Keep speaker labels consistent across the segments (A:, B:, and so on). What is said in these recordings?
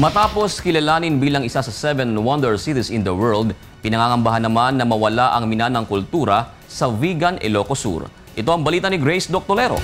A: Matapos kilalanin bilang isa sa seven wonder cities in the world, pinangangambahan naman na mawala ang minanang kultura sa Vigan, Ilocos Sur. Ito ang balita ni Grace Doctolero.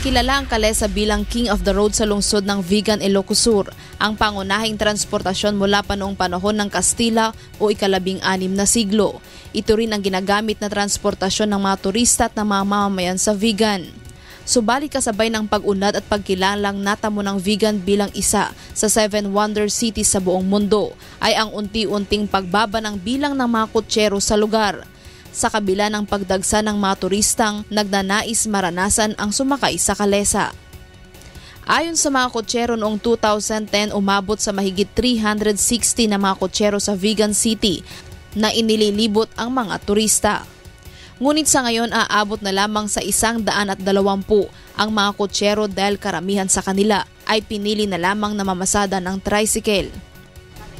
B: Kilala ang Kalesa bilang King of the Road sa lungsod ng Vigan, Ilocos Sur, ang pangunahing transportasyon mula pa noong panahon ng Kastila o ikalabing anim na siglo. Ito rin ang ginagamit na transportasyon ng mga turista at ng mga mamamayan sa Vigan. Subalit kasabay ng pag-unlad at pagkilalang natamo ng Vigan bilang isa sa seven wonder cities sa buong mundo ay ang unti-unting pagbaba ng bilang ng mga kutsero sa lugar sa kabila ng pagdagsa ng mga turistang nagnanais maranasan ang sumakay sa kalesa. Ayon sa mga kotsero noong 2010, umabot sa mahigit 360 na mga kotsero sa Vegan City na inililibot ang mga turista. Ngunit sa ngayon aabot na lamang sa isang daan at dalawampu ang mga kotsero dahil karamihan sa kanila ay pinili na lamang na mamasada ng tricycle.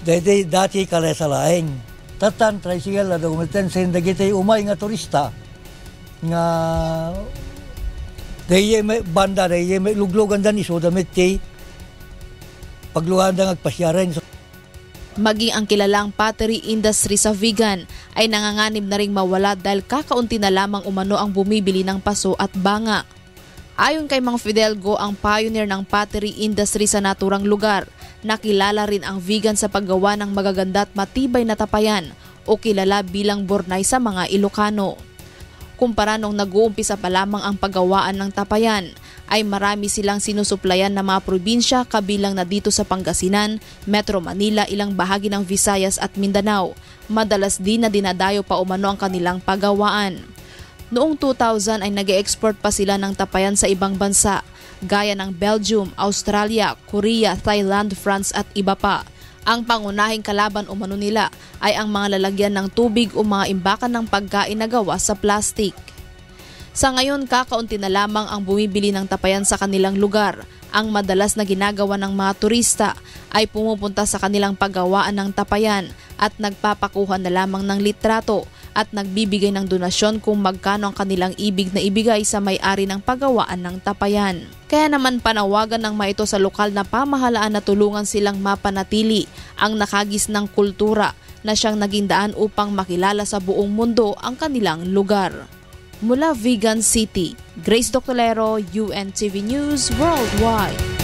C: Dede dati kalesa laeng. Tatan tricycle na gumiten sa dagitay umay nga turista nga Deye may banda deye may luglugan dan iso damit kay pagluhan da ngagpasyaren.
B: Maging ang kilalang pottery industry sa vegan ay nanganganib na ring mawala dahil kakaunti na lamang umano ang bumibili ng paso at banga. Ayon kay Mang Fidelgo, ang pioneer ng pottery industry sa naturang lugar, nakilala rin ang vegan sa paggawa ng magaganda at matibay na tapayan o kilala bilang Bornay sa mga Ilocano. Kumpara nung nag-uumpisa pa lamang ang paggawaan ng tapayan, ay marami silang sinusuplayan na mga probinsya kabilang na dito sa Pangasinan, Metro Manila, ilang bahagi ng Visayas at Mindanao. Madalas din na dinadayo pa umano ang kanilang paggawaan. Noong 2000 ay nag export pa sila ng tapayan sa ibang bansa, gaya ng Belgium, Australia, Korea, Thailand, France at iba pa. Ang pangunahing kalaban umano nila ay ang mga lalagyan ng tubig o mga imbakan ng pagkain na gawa sa plastic. Sa ngayon, kakaunti na lamang ang bumibili ng tapayan sa kanilang lugar. Ang madalas na ginagawa ng mga turista ay pumupunta sa kanilang paggawaan ng tapayan at nagpapakuha na lamang ng litrato at nagbibigay ng donasyon kung magkano ang kanilang ibig na ibigay sa may-ari ng paggawaan ng tapayan. Kaya naman panawagan ng maito sa lokal na pamahalaan na tulungan silang mapanatili ang nakagis ng kultura na siyang naging daan upang makilala sa buong mundo ang kanilang lugar. Mula Vegan City, Grace Doctolero, UNTV News Worldwide.